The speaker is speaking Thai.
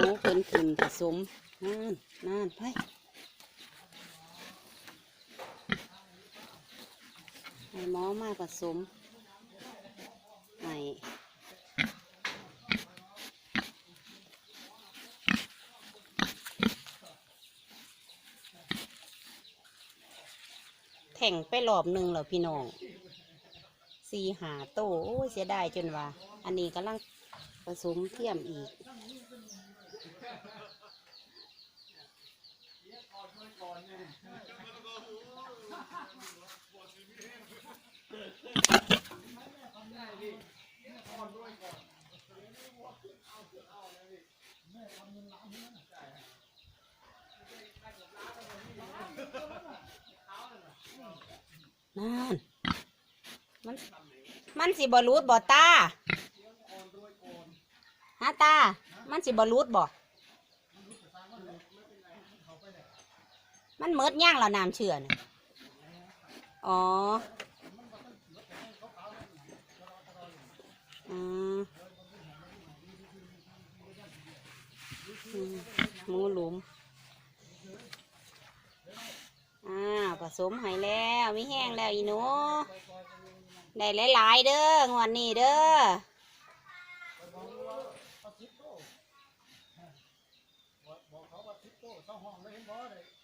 หมูเพิ่นขึ้นผสมนั่นนั่นไปให้หมอมาผสมให้แข่งไปรอบหนึ่งแล้วพี่น้องสี่หาโตโอ้เสียดายจนว่า อันนี้กำลังผสมเทียมอีก นั่นมันมันสิบอรูดบ่ตาฮะตา มันสิบอรูดบ่ มันเมิดย่างแล้วน้ำเชื่อนะอ๋อมูหลุมอ่าผสมให้แล้วไมีแห้งแล้วอีหนูได้หลาย ๆ เด้องวดนี้เด้อบอกเขาว่าทิปโต้เจ้าห้องไม่เห็นบ่ได้หาของแล้ว